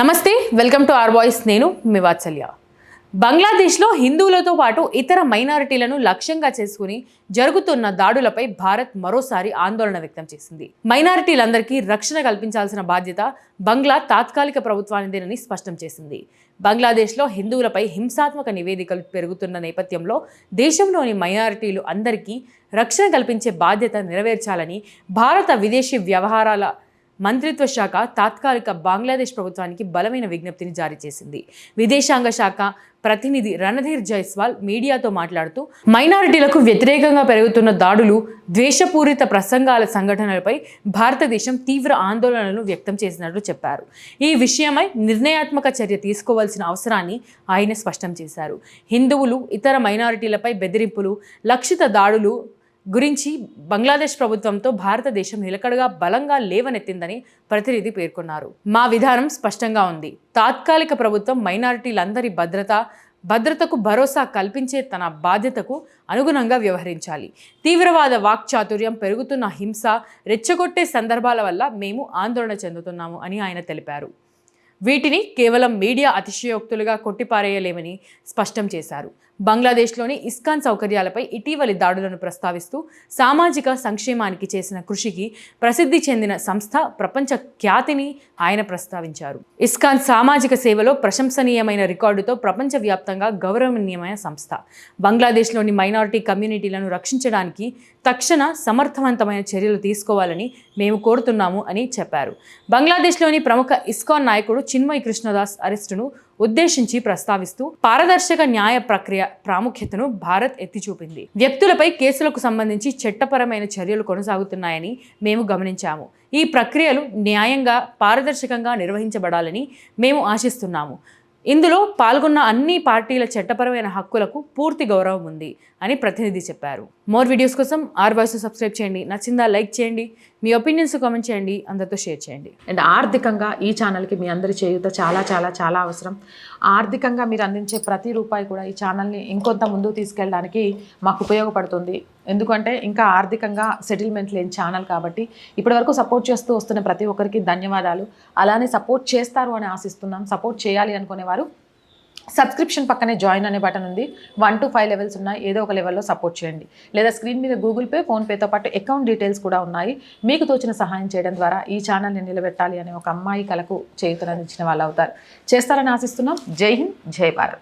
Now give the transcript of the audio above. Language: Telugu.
నమస్తే వెల్కమ్ టు ఆర్ వాయిస్. నేను మీ వాత్సల్య. బంగ్లాదేశ్లో హిందువులతో పాటు ఇతర మైనారిటీలను లక్ష్యంగా చేసుకుని జరుగుతున్న దాడులపై భారత్ మరోసారి ఆందోళన వ్యక్తం చేసింది. మైనారిటీలందరికీ రక్షణ కల్పించాల్సిన బాధ్యత బంగ్లా తాత్కాలిక ప్రభుత్వానిదేనని స్పష్టం చేసింది. బంగ్లాదేశ్లో హిందువులపై హింసాత్మక నివేదికలు పెరుగుతున్న నేపథ్యంలో దేశంలోని మైనారిటీలు అందరికీ రక్షణ కల్పించే బాధ్యత నెరవేర్చాలని భారత విదేశీ వ్యవహారాల మంత్రిత్వ శాఖ తాత్కాలిక బంగ్లాదేశ్ ప్రభుత్వానికి బలమైన విజ్ఞప్తిని జారీ చేసింది. విదేశాంగ శాఖ ప్రతినిధి రణధీర్ జైస్వాల్ మీడియాతో మాట్లాడుతూ మైనారిటీలకు వ్యతిరేకంగా పెరుగుతున్న దాడులు ద్వేషపూరిత ప్రసంగాల సంఘటనలపై భారతదేశం తీవ్ర ఆందోళనలను వ్యక్తం చేసినట్లు చెప్పారు. ఈ విషయమై నిర్ణయాత్మక చర్య తీసుకోవాల్సిన అవసరాన్ని ఆయన స్పష్టం చేశారు. హిందువులు ఇతర మైనారిటీలపై బెదిరింపులు లక్షిత దాడులు గురించి బంగ్లాదేశ్ ప్రభుత్వంతో భారతదేశం నిలకడగా బలంగా లేవనెత్తిందని ప్రతినిధి పేర్కొన్నారు. మా విధానం స్పష్టంగా ఉంది. తాత్కాలిక ప్రభుత్వం మైనారిటీలందరి భద్రత భద్రతకు భరోసా కల్పించే తన బాధ్యతకు అనుగుణంగా వ్యవహరించాలి. తీవ్రవాద వాక్చాతుర్యం పెరుగుతున్న హింస రెచ్చగొట్టే సందర్భాల వల్ల మేము ఆందోళన చెందుతున్నాము అని ఆయన తెలిపారు. వీటిని కేవలం మీడియా అతిశయోక్తులుగా కొట్టిపారేయలేమని స్పష్టం చేశారు. బంగ్లాదేశ్లోని ఇస్కాన్ సౌకర్యాలపై ఇటీవలి దాడులను ప్రస్తావిస్తూ సామాజిక సంక్షేమానికి చేసిన కృషికి ప్రసిద్ధి చెందిన సంస్థ ప్రపంచ ఖ్యాతిని ఆయన ప్రస్తావించారు. ఇస్కాన్ సామాజిక సేవలో ప్రశంసనీయమైన రికార్డుతో ప్రపంచవ్యాప్తంగా గౌరవనీయమైన సంస్థ. బంగ్లాదేశ్లోని మైనారిటీ కమ్యూనిటీలను రక్షించడానికి తక్షణ సమర్థవంతమైన చర్యలు తీసుకోవాలని మేము కోరుతున్నాము అని చెప్పారు. బంగ్లాదేశ్లోని ప్రముఖ ఇస్కాన్ నాయకుడు చిన్మయ్ కృష్ణదాస్ అరెస్టును ఉద్దేశించి ప్రస్తావిస్తూ పారదర్శక న్యాయ ప్రక్రియ ప్రాముఖ్యతను భారత్ ఎత్తి చూపింది వ్యక్తులపై కేసులకు సంబంధించి చట్టపరమైన చర్యలు కొనసాగుతున్నాయని మేము గమనించాము. ఈ ప్రక్రియలు న్యాయంగా పారదర్శకంగా నిర్వహించబడాలని మేము ఆశిస్తున్నాము. ఇందులో పాల్గొన్న అన్ని పార్టీల చట్టపరమైన హక్కులకు పూర్తి గౌరవం ఉంది అని ప్రతినిధి చెప్పారు. మోర్ వీడియోస్ కోసం ఆర్ వాయిస్ సబ్స్క్రైబ్ చేయండి. నచ్చిందా లైక్ చేయండి. మీ ఒపీనియన్స్ కామెంట్ చేయండి అందరితో షేర్ చేయండి. అండ్ ఆర్థికంగా ఈ ఛానల్కి మీ అందరి చేయూత చాలా చాలా చాలా అవసరం. ఆర్థికంగా మీరు అందించే ప్రతి రూపాయి కూడా ఈ ఛానల్ని ఇంకొంత ముందు తీసుకెళ్ళడానికి మాకు ఉపయోగపడుతుంది. ఎందుకంటే ఇంకా ఆర్థికంగా సెటిల్మెంట్ లేని ఛానల్ కాబట్టి ఇప్పటివరకు సపోర్ట్ చేస్తూ వస్తున్న ప్రతి ఒక్కరికి ధన్యవాదాలు. అలానే సపోర్ట్ చేస్తారు అని ఆశిస్తున్నాం. సపోర్ట్ చేయాలి అనుకునేవారు సబ్స్క్రిప్షన్ పక్కనే జాయిన్ అనే బటన్ ఉంది. వన్ టు ఫైవ్ లెవెల్స్ ఉన్నాయి ఏదో ఒక లెవెల్లో సపోర్ట్ చేయండి. లేదా స్క్రీన్ మీద గూగుల్ పే ఫోన్పేతో పాటు అకౌంట్ డీటెయిల్స్ కూడా ఉన్నాయి. మీకు తోచిన సహాయం చేయడం ద్వారా ఈ ఛానల్ని నిలబెట్టాలి అనే ఒక అమ్మాయి కలకు చేయుతనందించిన వాళ్ళు అవుతారు. చేస్తారని ఆశిస్తున్నాం. జై హింద్ జై భారత్.